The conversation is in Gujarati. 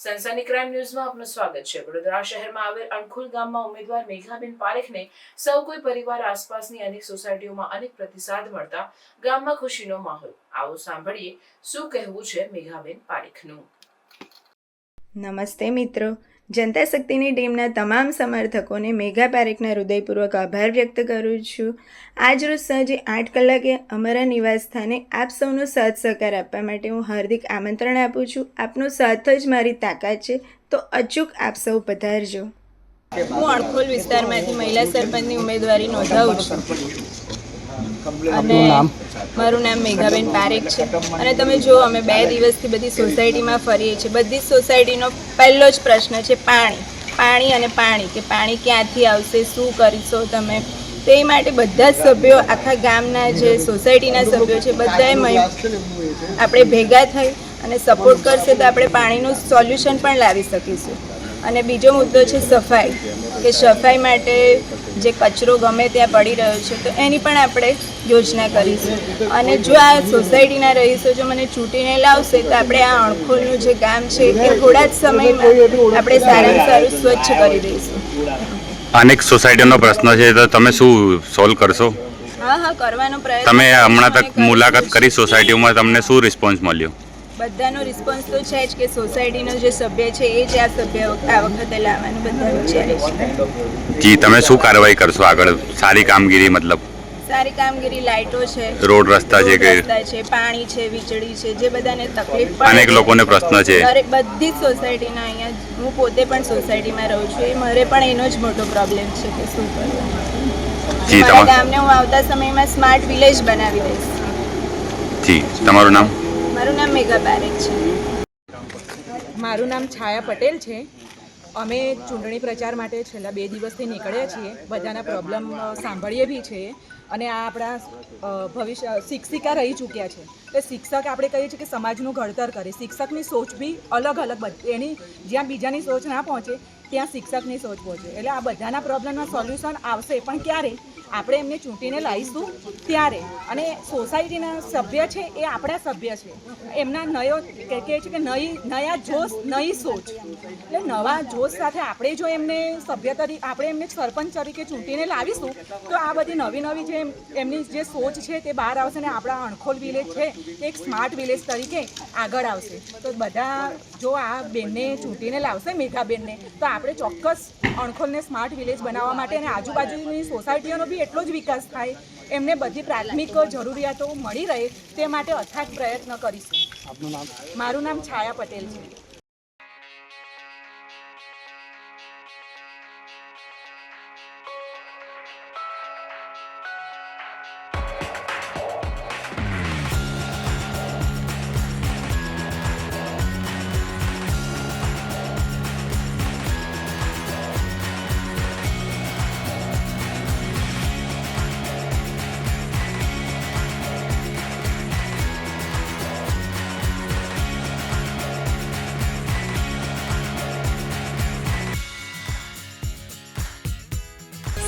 સનસની ક્રાઇમ ન્યૂઝમાં આપનું સ્વાગત છે. વડોદરા શહેરમાં આવેલ અણખુલ ગામમાં ઉમેદવાર મેઘાબેન પારેખને સૌ કોઈ પરિવાર આસપાસની અનેક સોસાયટીઓમાં અનેક પ્રતિસાદ મળતા ગામમાં ખુશીનો માહોલ. આવો સાંભળીએ શું કહેવું છે મેઘાબેન પારેખનું. નમસ્તે મિત્રો. જનતા શક્તિની ટીમના તમામ સમર્થકોને મેઘા પારેખના હૃદયપૂર્વક આભાર વ્યક્ત કરું છું. આજ રોજ સાંજે આઠ કલાકે અમારા નિવાસ સ્થાને આપ સૌનો સાથ સહકાર આપવા માટે હું હાર્દિક આમંત્રણ આપું છું. આપનો સાથ જ મારી તાકાત છે, તો અચૂક આપ સૌ પધારજો. હું અણખોલ વિસ્તારમાંથી મહિલા સરપંચની ઉમેદવારી નોંધાવું છું. અને મારું નામ મેઘાબેન પારેખ છે. અને તમે જુઓ અમે બે દિવસથી બધી સોસાયટીમાં ફરીએ છીએ. બધી જ સોસાયટીનો પહેલો જ પ્રશ્ન છે પાણી. પાણી અને પાણી કે પાણી ક્યાંથી આવશે શું કરીશો તમે? તે માટે બધા જ સભ્યો આખા ગામના જે સોસાયટીના સભ્યો છે બધાએ મળી આપણે ભેગા થઈ અને સપોર્ટ કરશે તો આપણે પાણીનું સોલ્યુશન પણ લાવી શકીશું. અને બીજો મુદ્દો છે સફાઈ કે સફાઈ માટે જે કચરો ગમે ત્યાં પડી રહ્યો છે તો એની પણ આપણે યોજના કરીશું. અને જો આ સોસાયટીના રહીશો જો મને ચૂંટીને લાવશે તો આપણે આ અણખોલનું જે ગામ છે એ થોડા જ સમયમાં આપણે સારામાં સારું સ્વચ્છ કરી દઈશું. અનેક સોસાયટીનો પ્રશ્ન છે તો તમે શું સોલ્વ કરશો? હા હા કરવાનો પ્રયત્ન તમે હમણાં તક મુલાકાત કરી સોસાયટીમાં તમને શું રિસ્પોન્સ મળ્યો? બધાનો રિસ્પોન્સ તો છે જ કે સોસાયટીનો જે સભ્ય છે એ જ આ સભ્ય આ વખતે લાવવાનું બધા વિચારે છે. જી તમે શું કાર્યવાહી કરશો? આગળ સારી કામગીરી મતલબ સારી કામગીરી લાઇટો છે રોડ રસ્તા છે રસ્તા છે પાણી છે વીજળી છે જે બધાને તકલીફ પડે અનેક. લોકોને પ્રશ્ન છે. દરેક બધી જ સોસાયટીના અહીંયા હું પોતે પણ સોસાયટીમાં રહું છું એ મારે પણ એનો જ મોટો પ્રોબ્લેમ છે કે શું કરવું. જી મારા તમારું ગામને હું આવતા સમયમાં સ્માર્ટ વિલેજ બનાવી દઈશ. જી તમારું નામ? મારું નામ મેઘા પારેખ છે. મારું નામ છાયા પટેલ છે. અમે ચૂંટણી પ્રચાર માટે છેલ્લા બે દિવસથી નીકળ્યા છીએ. બધાના પ્રોબ્લેમ સાંભળીએ બી છીએ. અને આ આપણા ભવિષ્ય, શિક્ષિકા રહી ચૂક્યા છે. એટલે શિક્ષક આપણે કહીએ છીએ કે સમાજનું ઘડતર કરે. શિક્ષકની સોચ બી અલગ અલગ એની જ્યાં બીજાની સોચ ના પહોંચે, ત્યાં શિક્ષકની સોચ પહોંચે. એટલે આ બધાના પ્રોબ્લેમના સોલ્યુશન આવશે. પણ ક્યારે? આપણે એમને ચૂંટીને લાવીશું ત્યારે. અને સોસાયટીના સભ્ય છે એ આપણા સભ્ય છે. એમના નયો કહે છે કે નઈ, નયા જોશ, નઈ સોચ. એટલે નવા જોશ સાથે આપણે જો એમને સભ્ય તરીકે આપણે એમને સરપંચ તરીકે ચૂંટીને લાવીશું, તો આ બધી નવી નવી જે એમની જે સોચ છે તે બહાર આવશે ને આપણા અણખોલ વિલેજ છે એક સ્માર્ટ વિલેજ તરીકે આગળ આવશે. તો બધા જો આ બેનને ચૂંટીને લાવશે, મેઘાબેનને, તો આપણે ચોક્કસ અણખોલને સ્માર્ટ વિલેજ બનાવવા માટે અને આજુબાજુની સોસાયટીઓનો બી એટલો જ વિકાસ થાય એમને બધી પ્રાથમિક જરૂરિયાતો મળી રહે તે માટે અથાગ પ્રયત્ન કરીશું. મારું નામ છાયા પટેલ છે.